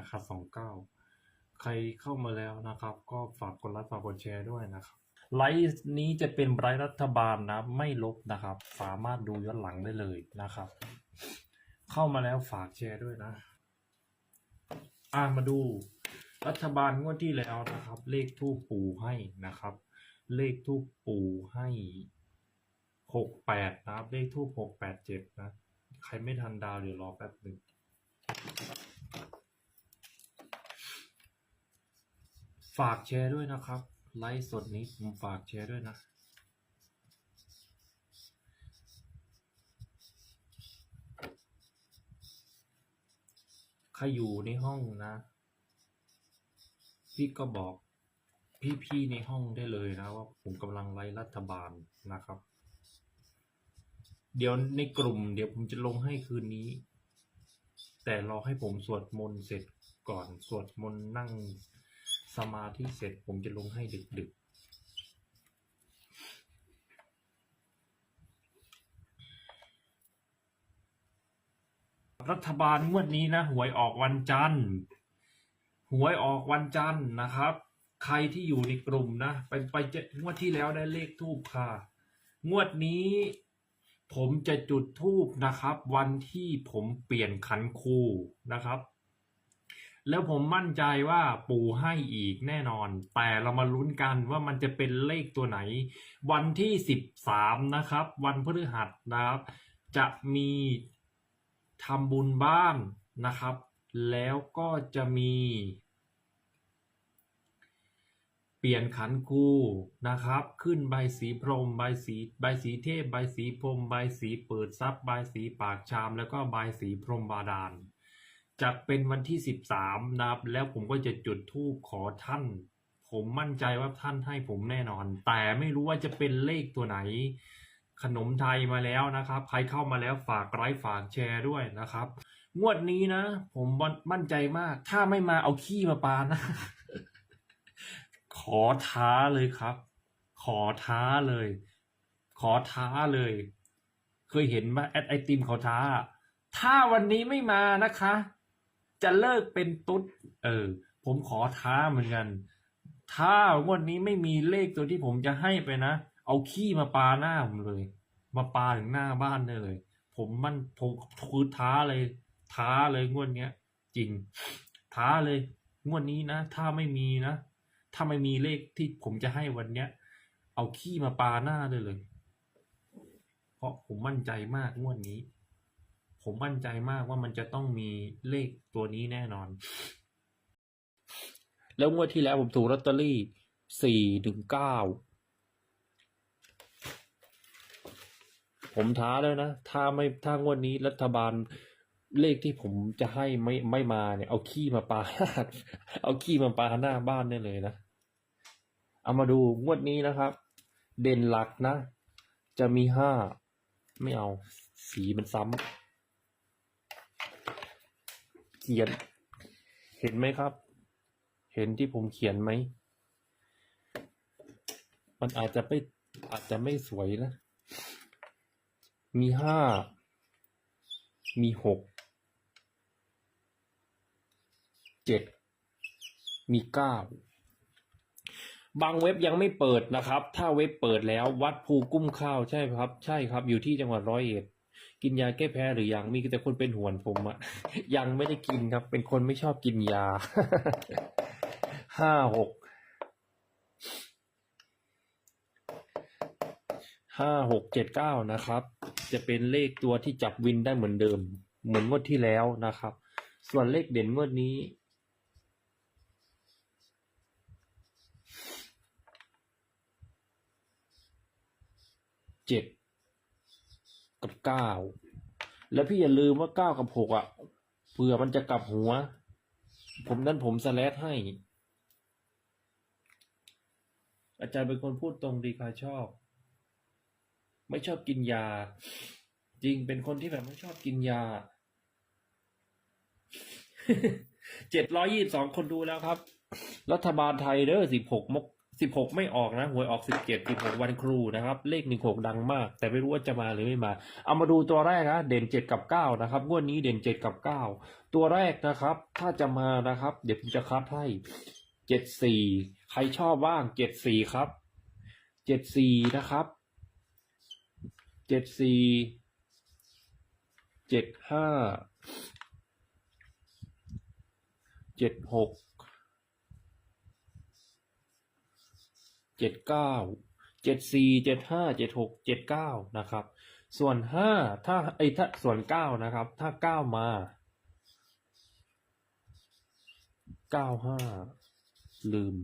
นนาคาสองเก้าใครเข้ามาแล้วนะครับ ก็ฝากกดไลค์ฝากกดแชร์ด้วยนะครับไลฟ์นี้จะเป็นไลฟ์รัฐบาลนะ ไม่ลบนะครับ สามารถดูย้อนหลังได้เลยนะครับ เข้ามาแล้วฝากแชร์ด้วยนะอ่ามาดู รัฐบาลงวดที่แล้วนะครับ เลขทูปปูให้นะครับ เลขทูปปูให้หกแปดนะครับ เลขทูปหกแปดเจ็ดนะ ใครไม่ทันดาวเดี๋ยวรอแป๊บหนึ่ง ฝากแชร์ด้วยนะครับ ไลฟ์สดนี้ผมฝากแชร์ด้วยนะ ใครอยู่ในห้องนะ พี่ก็บอกพี่ๆในห้องได้เลยนะว่าผมกำลังไล่รัฐบาลนะครับ เดี๋ยวในกลุ่ม เดี๋ยวผมจะลงให้คืนนี้ แต่รอให้ผมสวดมนต์เสร็จก่อนสวดมนต์นั่ง สมาธิเสร็จผมจะลงให้ดึกๆรัฐบาลงวดนี้นะหวยออกวันจันทร์หวยออกวันจันทร์นะครับ ใครที่อยู่ในกลุ่มนะไปไปเจะงวดที่แล้วได้เลขทูบค่ะ งวดนี้ผมจะจุดทูบนะครับ วันที่ผมเปลี่ยนขันคูนะครับ แล้วผมมั่นใจว่าปู่ให้อีกแน่นอน แต่เรามาลุ้นกันว่ามันจะเป็นเลขตัวไหน วันที่สิบสามนะครับ วันพฤหัสนะครับ จะมีทำบุญบ้านนะครับ แล้วก็จะมี เปลี่ยนขันคูนะครับ ขึ้นใบสีพรหมใบสีใบสีเทพใบสีพรหมใบสีเปิดทรัพย์ใบสีปากชาม แล้วก็ใบสีพรหมบาดาล จะเป็นวันที่สิบสามนะครับ แล้วผมก็จะจุดธูปขอท่าน ผมมั่นใจว่าท่านให้ผมแน่นอน แต่ไม่รู้ว่าจะเป็นเลขตัวไหน ขนมไทยมาแล้วนะครับ ใครเข้ามาแล้วฝากไลค์ฝากแชร์ด้วยนะครับ งวดนี้นะ ผมมั่นใจมาก ถ้าไม่มาเอาขี้มาปานะ ขอท้าเลยครับ ขอท้าเลย ขอท้าเลย เคยเห็นไหมแอดไอติมขาท้า ถ้าวันนี้ไม่มานะคะ จะเลิกเป็นตุ๊ด เออ ผมขอท้าเหมือนกัน ถ้างวดนี้ไม่มีเลขตัวที่ผมจะให้ไปนะ เอาขี้มาปาหน้าผมเลย มาปาถึงหน้าบ้านได้เลย ผมมันผมคือท้าเลย ท้าเลยงวดเนี้ย จริง ท้าเลย งวดนี้นะ ถ้าไม่มีนะ ถ้าไม่มีเลขที่ผมจะให้วันเนี้ย เอาขี้มาปาหน้าได้เลย เพราะผมมั่นใจมากงวดนี้ ผมมั่นใจมากว่ามันจะต้องมีเลขตัวนี้แน่นอน แล้วงวดที่แล้วผมถูกลอตเตอรี่สี่ถึงเก้าผมท้าแล้วนะ ถ้าไม่ถ้างวดนี้รัฐบาลเลขที่ผมจะให้ไม่ไม่มาเนี่ย เอาขี้มาปา เอาขี้มาปาหน้าบ้านได้เลยนะ เอามาดูงวดนี้นะครับ เด่นหลักนะ จะมีห้า ไม่เอา สีมันซ้ำ ขียน เห็นไหมครับ เห็นที่ผมเขียนไหม มันอาจจะไม่อาจจะไม่สวยนะ มีห้า มีหก เจ็ด มีเก้าบางเว็บยังไม่เปิดนะครับ ถ้าเว็บเปิดแล้ววัดภูกุ้มข้าวใช่ครับ ใช่ครับ อยู่ที่จังหวัดร้อยเอ็ด กินยาแก้แพ้หรือยังมีแต่คนเป็นห่วงผมอะยังไม่ได้กินครับ เป็นคนไม่ชอบกินยาห้าหกห้าหกเจ็ดเก้านะครับ จะเป็นเลขตัวที่จับวินได้เหมือนเดิม เหมือนงวดที่แล้วนะครับ ส่วนเลขเด่นงวดนี้เจ็ด กับเก้าแล้วพี่อย่าลืมว่าเก้ากับหกอะเผื่อมันจะกลับหัว ผมนั้นผมสแลดให้ อาจารย์เป็นคนพูดตรงดีใครชอบ ไม่ชอบกินยา จริงเป็นคนที่แบบไม่ชอบกินยาเจ็ดร้อยยี่สองคนดูแล้วครับ รัฐบาลไทยเด้อสิบหกมก สิบหกไม่ออกนะหวยออกสิบเจ็ดสิบหกวันครูนะครับ เลขหนึ่งหกดังมาก แต่ไม่รู้ว่าจะมาหรือไม่มา เอามาดูตัวแรกนะเด่นเจ็ดกับเก้านะครับงวดนี้เด่นเจ็ดกับเก้าตัวแรกนะครับ ถ้าจะมานะครับ เดี๋ยวผมจะคัดให้เจ็ดสี่ใครชอบบ้างเจ็ดสี่ครับเจ็ดสี่นะครับเจ็ดสี่เจ็ดห้าเจ็ดหก เจ็ดเก้าเจ็ดสี่เจ็ดห้าเจ็ดหกเจ็ดเก้านะครับ ส่วนห้าถ้าไอ้ยถ้าส่วนเก้านะครับ ถ้าเก้ามาเก้าห้าลืม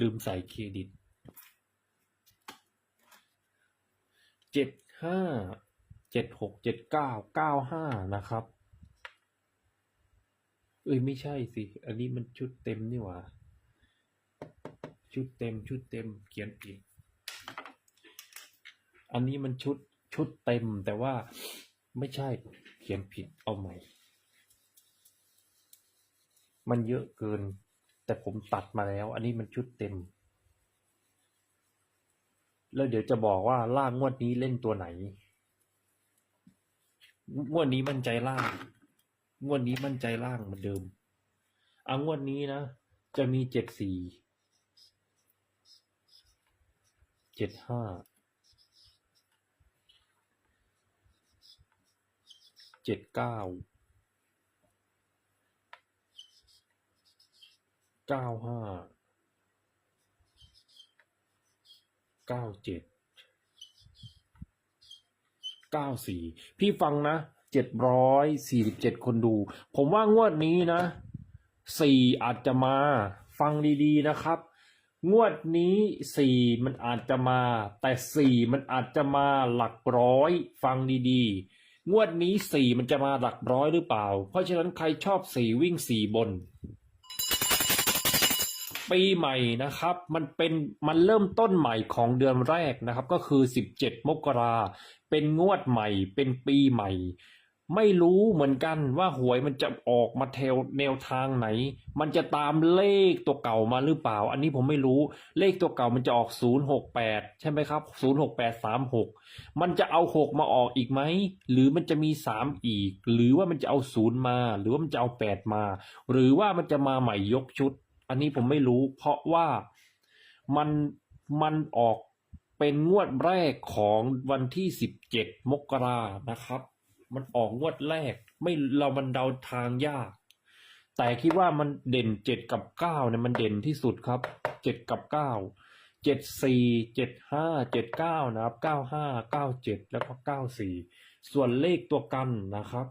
ลืมใส่เครดิตเจ็ดห้า เจ็ดหกเจ็ดเก้าเก้าห้านะครับ เอ้ยไม่ใช่สิ อันนี้มันชุดเต็มนี่หว่า ชุดเต็มชุดเต็มเขียนผิด อันนี้มันชุดชุดเต็มแต่ว่าไม่ใช่เขียนผิดเอาใหม่ มันเยอะเกิน แต่ผมตัดมาแล้ว อันนี้มันชุดเต็ม แล้วเดี๋ยวจะบอกว่าล่างงวดนี้เล่นตัวไหน งวดนี้มั่นใจล่าง งวดนี้มั่นใจล่างเหมือนเดิมอะงวดนี้นะ จะมีเจ็ดสี่ เจ็ดห้า เจ็ดเก้า เก้าห้า เก้าเจ็ด เก้าสี่พี่ฟังนะเจ็ดร้อยสี่สิบเจ็ดคนดู ผมว่างวดนี้นะสี่อาจจะมาฟังดีๆนะครับ งวดนี้สี่มันอาจจะมา แต่สี่มันอาจจะมาหลักร้อย ฟังดีๆ งวดนี้สี่มันจะมาหลักร้อยหรือเปล่า เพราะฉะนั้นใครชอบสี่วิ่งสี่บน ปีใหม่นะครับ มันเป็นมันเริ่มต้นใหม่ของเดือนแรกนะครับ ก็คือ 17 มกราเป็นงวดใหม่ เป็นปีใหม่ ไม่รู้เหมือนกันว่าหวยมันจะออกมาแถวแนวทางไหน มันจะตามเลขตัวเก่ามาหรือเปล่า อันนี้ผมไม่รู้เลขตัวเก่ามันจะออก 068 ใช่ไหมครับ 06836 มันจะเอา 6 มาออกอีกไหม หรือมันจะมี 3 อีก หรือว่ามันจะเอา 0 มา หรือว่ามันจะเอา 8 มา หรือว่ามันจะมาใหม่ยกชุด อันนี้ผมไม่รู้ เพราะว่ามันมันออกเป็นงวดแรกของวันที่สิบเจ็ดมกรานะครับ มันออกงวดแรก ไม่เรามันเดาทางยาก แต่คิดว่ามันเด่นเจ็ดกับเก้าเนี่ยมันเด่นที่สุดครับเจ็ดกับเก้าเจ็ดสี่เจ็ดห้าเจ็ดเก้านะครับเก้าห้าเก้าเจ็ดแล้วก็เก้าสี่ส่วนเลขตัวกันนะครับ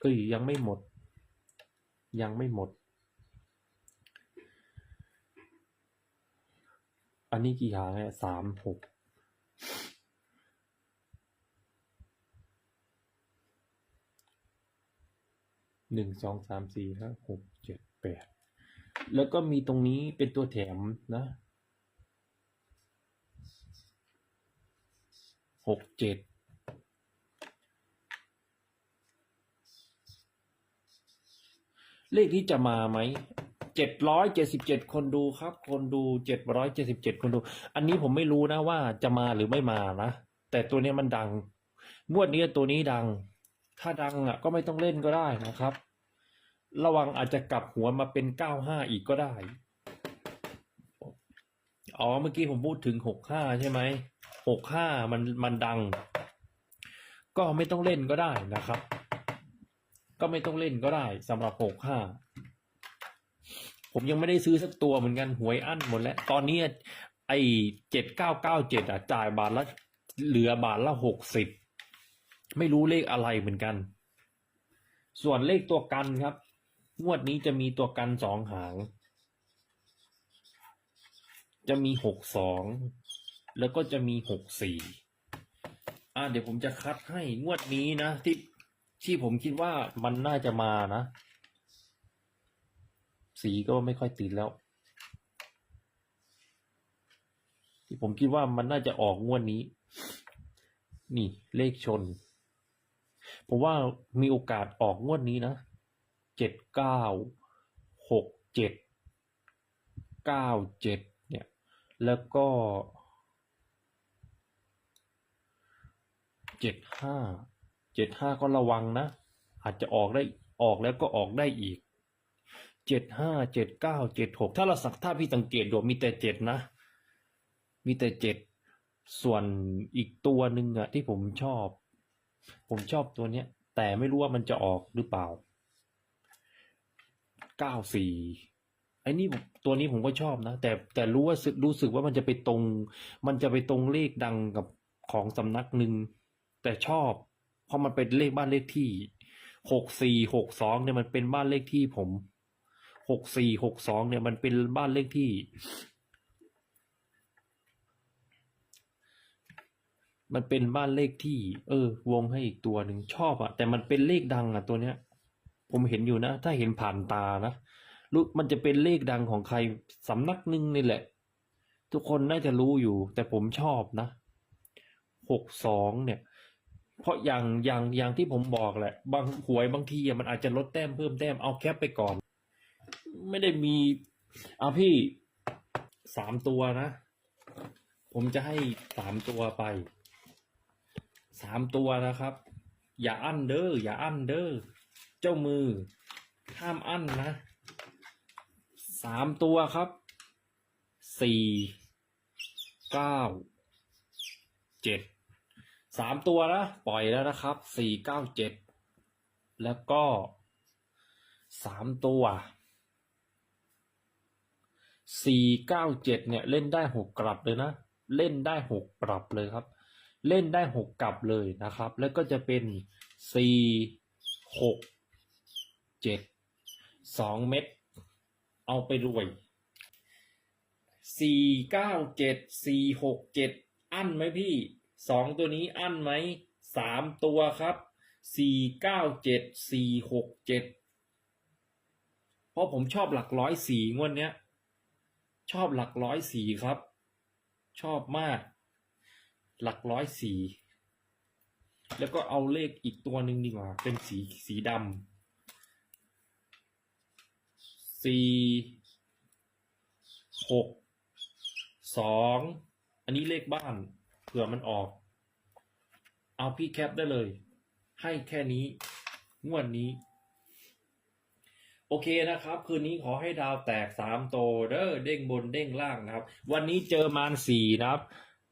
เอ้ยยังไม่หมด ยังไม่หมด อันนี้กี่หางเนี่ยสามหกหนึ่งสองสามสี่ห้าหกเจ็ดแปดแล้วก็มีตรงนี้เป็นตัวแถมนะหกเจ็ดเลขนี้จะมาไหม เจ็ดร้อยเจ็ดสิบเจ็ดคนดูครับ คนดูเจ็ดร้อยเจ็ดสิบเจ็ดคนดู อันนี้ผมไม่รู้นะว่าจะมาหรือไม่มานะ แต่ตัวนี้มันดัง งวดนี้ตัวนี้ดัง ถ้าดังอะ ก็ไม่ต้องเล่นก็ได้นะครับ ระวังอาจจะกลับหัวมาเป็นเก้าห้าอีกก็ได้ อ๋อ เมื่อกี้ผมพูดถึงหกห้าใช่ไหม หกห้ามันมันดัง ก็ไม่ต้องเล่นก็ได้นะครับ ก็ไม่ต้องเล่นก็ได้สำหรับหกห้า ผมยังไม่ได้ซื้อสักตัวเหมือนกันหวยอั้นหมดแล้ว ตอนนี้ไอ้เจ็ดเก้าเก้าเจ็ดอะจ่ายบาทละเหลือบาทละหกสิบไม่รู้เลขอะไรเหมือนกัน ส่วนเลขตัวกันครับ งวดนี้จะมีตัวกันสองหาง จะมีหกสองแล้วก็จะมีหกสี่อ่าเดี๋ยวผมจะคัดให้งวดนี้นะที่ที่ผมคิดว่ามันน่าจะมานะ สีก็ไม่ค่อยติดแล้ว ที่ผมคิดว่ามันน่าจะออกงวดนี้ นี่เลขชน ผมว่ามีโอกาสออกงวดนี้นะเจ็ดเก้าหกเจ็ดเก้าเจ็ดเนี่ย แล้วก็เจ็ดห้าเจ็ดห้าก็ระวังนะ อาจจะออกได้ออกแล้วก็ออกได้อีก เจ็ดห้าเจ็ดเก้าเจ็ดหกถ้าเราสักถ้าพี่สังเกตดูมีแต่เจ็ดนะ มีแต่เจ็ดส่วนอีกตัวหนึ่งอะที่ผมชอบ ผมชอบตัวเนี้ย แต่ไม่รู้ว่ามันจะออกหรือเปล่าเก้าสี่ไอ้นี่ตัวนี้ผมก็ชอบนะ แต่แต่รู้ว่ารู้สึกว่ามันจะไปตรง มันจะไปตรงเลขดังกับของสำนักหนึ่งแต่ชอบ เพราะมันเป็นเลขบ้านเลขที่หกสี่หกสองเนี่ยมันเป็นบ้านเลขที่ผม หกสี่หกสองเนี่ยมันเป็นบ้านเลขที่ มันเป็นบ้านเลขที่ เออ วงให้อีกตัวหนึ่งชอบอะแต่มันเป็นเลขดังอะตัวเนี้ย ผมเห็นอยู่นะ ถ้าเห็นผ่านตานะรู้มันจะเป็นเลขดังของใครสำนักหนึ่งนี่แหละ ทุกคนน่าจะรู้อยู่ แต่ผมชอบนะหกสองเนี่ย เพราะอย่างอย่างอย่างที่ผมบอกแหละ บางหวยบางทีมันอาจจะลดแต้มเพิ่มแต้มเอาแคปไปก่อน ไม่ได้มีเอาพี่สามตัวนะ ผมจะให้สามตัวไปสามตัวนะครับ อย่าอั้นเด้ออย่าอั้นเด้อเจ้ามือ ห้ามอั้นนะสามตัวครับสี่เก้าเจ็ดสามตัวนะปล่อยแล้วนะครับสี่เก้าเจ็ดแล้วก็สามตัว สี่เก้าเจ็ดเนี่ยเล่นได้หกกลับเลยนะ เล่นได้หกกลับเลยครับ เล่นได้หกกลับเลยนะครับ แล้วก็จะเป็นสี่หกเจ็ดสองเม็ดเอาไปรวยสี่เก้าเจ็ดสี่หกเจ็ดอั้นไหมพี่สองตัวนี้อั้นไหมสามตัวครับสี่เก้าเจ็ดสี่หกเจ็ดเพราะผมชอบหลักร้อยสี่งวดเนี้ย ชอบหลักร้อยสี่ครับ ชอบมาก หลักร้อยสี่แล้วก็เอาเลขอีกตัวหนึ่งดีกว่า เป็นสีสีดำสี่หกสองอันนี้เลขบ้านเผื่อมันออก เอาพี่แคปได้เลย ให้แค่นี้ งวดนี้ โอเคนะครับ คืนนี้ขอให้ดาวแตกสามโตเด้อเด้งบนเด้งล่างนะครับ วันนี้เจอมารสี่นะครับ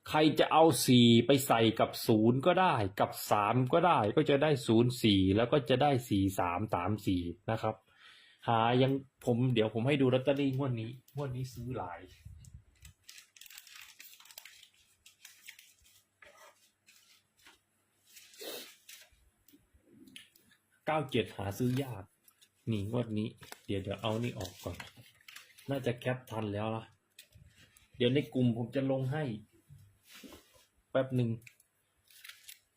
ใครจะเอาสี่ไปใส่กับศูนย์ก็ได้ กับสามก็ได้ ก็จะได้ศูนย์สี่แล้วก็จะได้สี่สามสามสี่นะครับ หายังผมเดี๋ยวผมให้ดูลอตเตอรี่งวดนี้งวดนี้ซื้อหลายเก้าเจ็ดหาซื้อยาก นี่งวดนี้ เดี๋ยวเดี๋ยวเอานี่ออกก่อน น่าจะแคปทันแล้วล่ะเดี๋ยวในกลุ่มผมจะลงให้ แป๊บหนึ่ง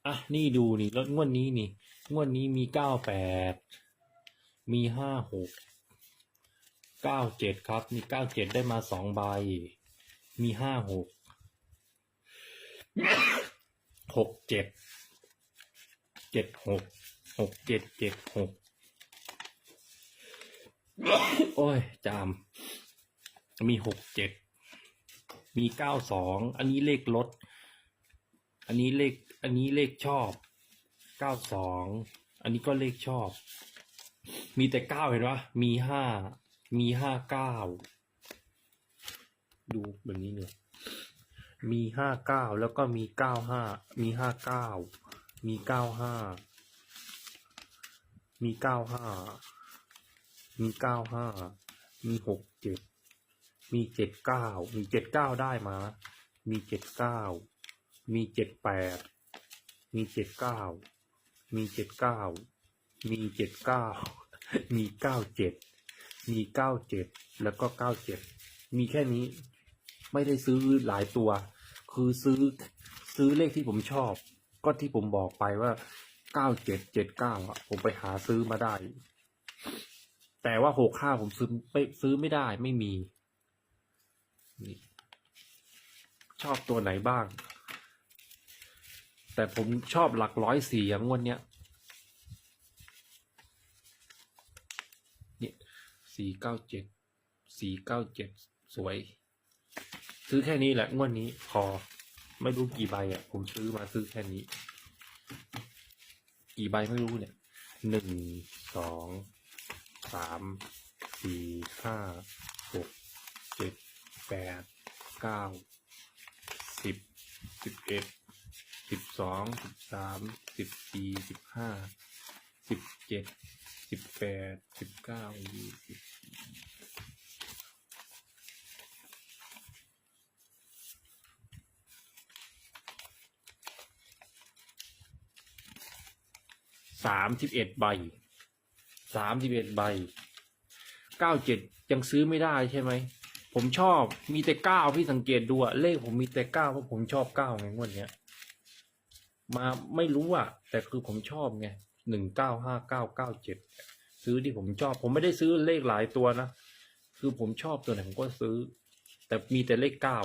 อะนี่ดูนี่รถงวดนี้นี่ งวดนี้มีเก้าแปดมีห้าหกเก้าเจ็ดครับ มีเก้าเจ็ดได้มาสองใบ มีห้าหกหกเจ็ดเจ็ดหกหกเจ็ดเจ็ดหก โอ้ย จาม มีหกเจ็ด มีเก้าสอง อันนี้เลขรถ อันนี้เลข อันนี้เลขชอบเก้าสอง อันนี้ก็เลขชอบ มีแต่เก้าเห็นปะมีห้า มีห้าเก้า ดูแบบนี้เนี่ยมีห้าเก้าแล้วก็มีเก้าห้า มีห้าเก้า มีเก้าห้า มีเก้าห้า มีเก้าห้า มีหกเจ็ด มีเจ็ดเก้า มีเจ็ดเก้าได้มา มีเจ็ดเก้า มีเจ็ดแปด มีเจ็ดเก้า มีเจ็ดเก้า มีเจ็ดเก้า มีเก้าเจ็ด มีเก้าเจ็ด แล้วก็เก้าเจ็ด มีแค่นี้ ไม่ได้ซื้อหลายตัว คือซื้อซื้อเลขที่ผมชอบ ก็ที่ผมบอกไปว่าเก้าเจ็ดเจ็ดเก้าผมไปหาซื้อมาได้ แต่ว่าหกห้าผมซื้อไม่ซื้อไม่ได้ไม่มี ชอบตัวไหนบ้าง แต่ผมชอบหลักร้อยสี่อย่างวดเนี้ยเนี่ยสี่เก้าเจ็ดสี่เก้าเจ็ดสวย ซื้อแค่นี้แหละงวดนี้พอไม่รู้กี่ใบอะ ผมซื้อมาซื้อแค่นี้ กี่ใบไม่รู้เนี่ยหนึ่งสอง สามสี่ห้าหกเจ็ดแปดเก้าสิบสิบเอ็ดสิบสองสิบสามสิบสี่สิบห้าสิบเจ็ดสิบแปดสิบเก้ายี่สิบสามสิบเอ็ดใบ สามสิบเอ็ดใบเก้าเจ็ดยังซื้อไม่ได้ใช่ไหม ผมชอบมีแต่เก้าพี่สังเกตดูอะเลขผมมีแต่เก้าเพราะผมชอบเก้าไงงวดเนี้ยมาไม่รู้อะแต่คือผมชอบไงหนึ่งเก้าห้าเก้าเก้าเจ็ดซื้อที่ผมชอบ ผมไม่ได้ซื้อเลขหลายตัวนะ คือผมชอบตัวไหนผมก็ซื้อ แต่มีแต่เลขเก้า